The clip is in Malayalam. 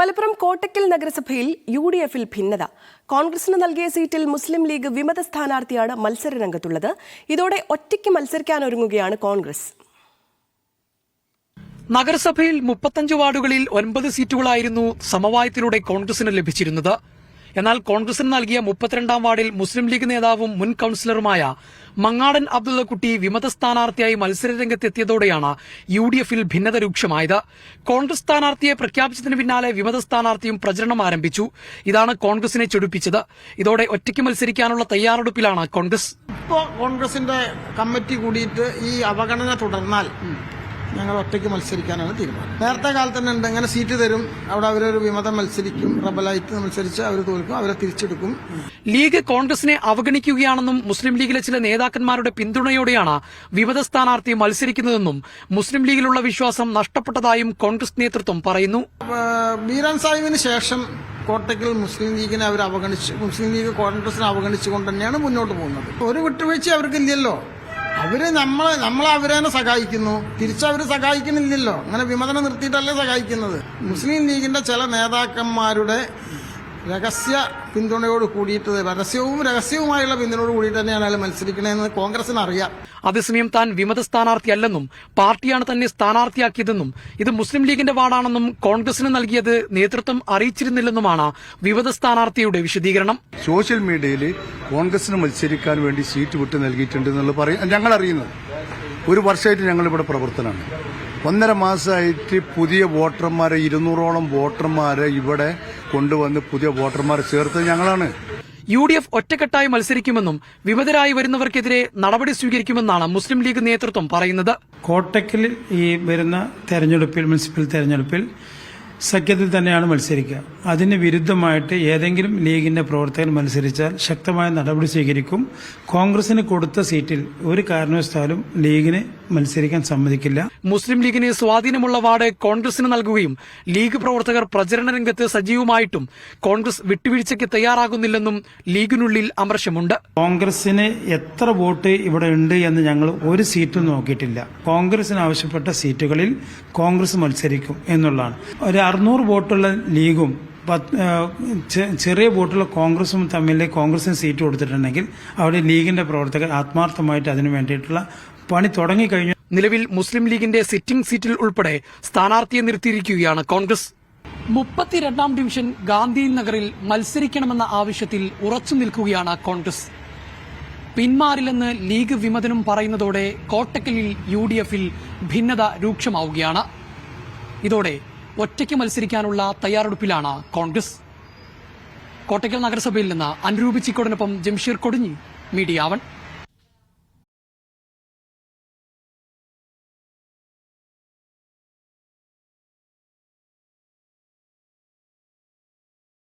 മലപ്പുറം കോട്ടക്കൽ നഗരസഭയിൽ യു ഡി എഫിൽ ഭിന്നത. കോൺഗ്രസിന് നൽകിയ സീറ്റിൽ മുസ്ലിം ലീഗ് വിമത സ്ഥാനാർത്ഥിയാണ് മത്സര രംഗത്തുള്ളത് ഇതോടെ ഒറ്റയ്ക്ക് മത്സരിക്കാനൊരുങ്ങുകയാണ് കോൺഗ്രസ്. നഗരസഭയിൽ മുപ്പത്തഞ്ച് വാർഡുകളിൽ ഒൻപത് സീറ്റുകളായിരുന്നു സമവായത്തിലൂടെ കോൺഗ്രസിന് ലഭിച്ചിരുന്നത്. എന്നാൽ കോൺഗ്രസിന് നൽകിയ മുപ്പത്തിരണ്ടാം വാർഡിൽ മുസ്ലിം ലീഗ് നേതാവും മുൻ കൌൺസിലറുമായ മങ്ങാടൻ അബ്ദുള്ളക്കുട്ടി വിമത സ്ഥാനാർത്ഥിയായി മത്സരരംഗത്തെത്തിയതോടെയാണ് യു ഡി എഫിൽ ഭിന്നത രൂക്ഷമായത്. കോൺഗ്രസ് സ്ഥാനാർത്ഥിയെ പ്രഖ്യാപിച്ചതിന് പിന്നാലെ വിമത സ്ഥാനാർത്ഥിയും പ്രചരണം ആരംഭിച്ചു. ഇതാണ് കോൺഗ്രസിനെ ചൊടിപ്പിച്ചത്. ഇതോടെ ഒറ്റയ്ക്ക് മത്സരിക്കാനുള്ള തയ്യാറെടുപ്പിലാണ് കോൺഗ്രസ്. ഇപ്പോൾ കോൺഗ്രസിന്റെ കമ്മിറ്റി കൂടിയിട്ട് ഈ അവഗണന തുടർന്നാൽ ഞങ്ങൾ ഒറ്റയ്ക്ക് മത്സരിക്കാനാണ് തീരുമാനം. നേരത്തെ കാലത്ത് തന്നെ ഉണ്ട്. ഇങ്ങനെ സീറ്റ് തരും. അവിടെ അവരൊരു വിമതം മത്സരിക്കും. റബലായിട്ട് മത്സരിച്ച് അവർ തോൽക്കും. അവരെ തിരിച്ചെടുക്കും. ലീഗ് കോൺഗ്രസിനെ അവഗണിക്കുകയാണെന്നും മുസ്ലിം ലീഗിലെ ചില നേതാക്കന്മാരുടെ പിന്തുണയോടെയാണ് വിമത സ്ഥാനാർത്ഥി മത്സരിക്കുന്നതെന്നും മുസ്ലിം ലീഗിലുള്ള വിശ്വാസം നഷ്ടപ്പെട്ടതായും കോൺഗ്രസ് നേതൃത്വം പറയുന്നു. ബീരാൻ സാഹിബിന് ശേഷം കോട്ടയ്ക്കൽ മുസ്ലിം ലീഗിനെ അവർ അവഗണിച്ച് മുസ്ലിം ലീഗ് കോൺഗ്രസിനെ അവഗണിച്ചുകൊണ്ട് തന്നെയാണ് മുന്നോട്ട് പോകുന്നത്. ഒരു വിട്ടുവീഴ്ച അവർക്കില്ലല്ലോ അവർ നമ്മളെ നമ്മളെ അവരെ സഹായിക്കുന്നു. തിരിച്ചവര് സഹായിക്കുന്നില്ലല്ലോ. അങ്ങനെ വിമതനം നിർത്തിയിട്ടല്ലേ സഹായിക്കുന്നത്. മുസ്ലിം ലീഗിന്റെ ചില നേതാക്കന്മാരുടെ രഹസ്യ പിന്തുണയോട് കൂടിയിട്ട് രഹസ്യവും രഹസ്യവുമായുള്ള പിന്തുണയോട് കൂടിയിട്ട് തന്നെയാണ് അയാൾ മത്സരിക്കണമെന്ന് കോൺഗ്രസിന് അറിയാം. അതേസമയം താൻ വിമത സ്ഥാനാർത്ഥിയല്ലെന്നും പാർട്ടിയാണ് തന്നെ സ്ഥാനാർത്ഥിയാക്കിയതെന്നും ഇത് മുസ്ലിം ലീഗിന്റെ വാർഡാണെന്നും കോൺഗ്രസിന് നൽകിയത് നേതൃത്വം അറിയിച്ചിരുന്നില്ലെന്നുമാണ് വിമത സ്ഥാനാർത്ഥിയുടെ വിശദീകരണം. സോഷ്യൽ മീഡിയയിൽ കോൺഗ്രസിന് മത്സരിക്കാൻ വേണ്ടി സീറ്റ് വിട്ട് നൽകിയിട്ടുണ്ട് എന്നുള്ള പറയും ഞങ്ങൾ അറിയുന്നത്. ഒരു വർഷമായിട്ട് ഞങ്ങൾ ഇവിടെ പ്രവർത്തനമാണ്. ഒന്നര മാസമായിട്ട് പുതിയ വോട്ടർമാരെ ഇരുന്നൂറോളം വോട്ടർമാരെ ഇവിടെ കൊണ്ടുവന്ന് പുതിയ വോട്ടർമാർ ചേർത്തത് ഞങ്ങളാണ്. യു ഡി എഫ് ഒറ്റക്കെട്ടായി മത്സരിക്കുമെന്നും വിമതരായി വരുന്നവർക്കെതിരെ നടപടി സ്വീകരിക്കുമെന്നാണ് മുസ്ലിം ലീഗ് നേതൃത്വം പറയുന്നത്. കോട്ടക്കൽ ഈ വരുന്ന തെരഞ്ഞെടുപ്പിൽ മുനിസിപ്പൽ തെരഞ്ഞെടുപ്പിൽ സഖ്യത്തിൽ തന്നെയാണ് മത്സരിക്കുക. അതിന് വിരുദ്ധമായിട്ട് ഏതെങ്കിലും ലീഗിന്റെ പ്രവർത്തകൻ മത്സരിച്ചാൽ ശക്തമായ നടപടി സ്വീകരിക്കും. കോൺഗ്രസിന് കൊടുത്ത സീറ്റിൽ ഒരു കാരണവശാലും ലീഗിന് മത്സരിക്കാൻ സമ്മതിക്കില്ല. മുസ്ലിം ലീഗിന് സ്വാധീനമുള്ള വാർഡ് കോൺഗ്രസിന് നൽകുകയും ലീഗ് പ്രവർത്തകർ പ്രചരണ രംഗത്ത് സജീവമായിട്ടും കോൺഗ്രസ് വിട്ടുവീഴ്ചയ്ക്ക് തയ്യാറാകുന്നില്ലെന്നും ലീഗിനുള്ളിൽ അമർശമുണ്ട്. കോൺഗ്രസിന് എത്ര വോട്ട് ഇവിടെ ഉണ്ട് എന്ന് ഞങ്ങൾ ഒരു സീറ്റും നോക്കിയിട്ടില്ല. കോൺഗ്രസിന് ആവശ്യപ്പെട്ട സീറ്റുകളിൽ കോൺഗ്രസ് മത്സരിക്കും എന്നുള്ളതാണ്. ഒരു അറുന്നൂറ് വോട്ടുള്ള ലീഗും ചെറിയ വോട്ടുള്ള കോൺഗ്രസും തമ്മിൽ കോൺഗ്രസിന് സീറ്റ് കൊടുത്തിട്ടുണ്ടെങ്കിൽ അവിടെ ലീഗിന്റെ പ്രവർത്തകർ ആത്മാർത്ഥമായിട്ട് അതിനു വേണ്ടിയിട്ടുള്ള പണി തുടങ്ങിക്കഴിഞ്ഞു. നിലവിൽ മുസ്ലിം ലീഗിന്റെ സിറ്റിംഗ് സീറ്റിൽ ഉൾപ്പെടെ സ്ഥാനാർത്ഥിയെ നിർത്തിയിരിക്കുകയാണ് കോൺഗ്രസ്. മുപ്പത്തിരണ്ടാം ഡിവിഷൻ ഗാന്ധി നഗറിൽ മത്സരിക്കണമെന്ന ആവശ്യത്തിൽ ഉറച്ചു നിൽക്കുകയാണ് കോൺഗ്രസ്. പിന്മാറില്ലെന്ന് ലീഗ് വിമതനും പറയുന്നതോടെ കോട്ടക്കലിൽ യു ഡി എഫിൽ ഭിന്നത രൂക്ഷമാവുകയാണ്. ഇതോടെ ഒറ്റയ്ക്ക് മത്സരിക്കാനുള്ള തയ്യാറെടുപ്പിലാണ് കോൺഗ്രസ്. കോട്ടയ്ക്കൽ നഗരസഭയിൽ നിന്ന് അനുരൂപ് ചിക്കോടിനൊപ്പം ജംഷീർ കൊടിഞ്ഞി മീഡിയ വൺ.